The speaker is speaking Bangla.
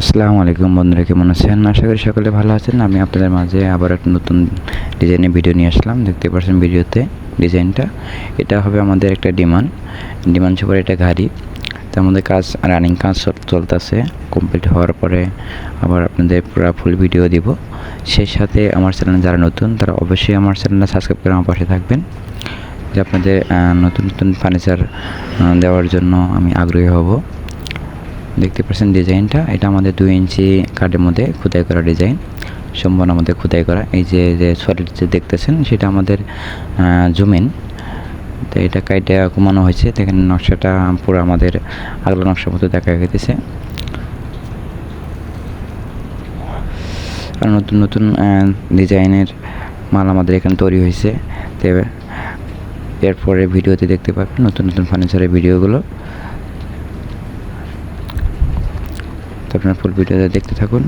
আসসালামু আলাইকুম বন্ধুরা, কেমন আছেন? আশা করি সকলে ভালো আছেন। আমি আপনাদের মাঝে আবার একটা নতুন ডিজাইনের ভিডিও নিয়ে আসলাম। দেখতে পাচ্ছেন ভিডিওতে ডিজাইনটা এটা হবে আমাদের একটা ডিমান্ড ডিমান্ড সুপার এটা গাড়ি। তার মধ্যে কাজ রানিং কাজ চলতেছে। কমপ্লিট হওয়ার পরে আবার আপনাদের পুরো ফুল ভিডিও দিব। সেই সাথে আমার চ্যানেলে যারা নতুন, তারা অবশ্যই আমার চ্যানেলটা সাবস্ক্রাইব করে আমার পাশে থাকবেন। যে আপনাদের নতুন নতুন ফার্নিচার দেওয়ার জন্য আমি আগ্রহী হব। দেখতে পাচ্ছেন ডিজাইনটা। এটা আমাদের দুই ইঞ্চি কার্ডের মধ্যে খোদাই করা ডিজাইন। সম্পূর্ণ আমাদের খোদাই করা। এই যে যে সলিড যে দেখতেছেন, সেটা আমাদের জুমিন। তো এটা কাইটে কমানো হয়েছে। দেখেন নকশাটা পুরো আমাদের আগলা নকশার মতো দেখা গেছে আর নতুন নতুন ডিজাইনের মাল আমাদের এখানে তৈরি হয়েছে। তো এরপরে ভিডিওতে দেখতে পাবেন নতুন নতুন ফার্নিচারের ভিডিওগুলো। তো আপনার ফুল ভিডিওটা দেখতে থাকুন।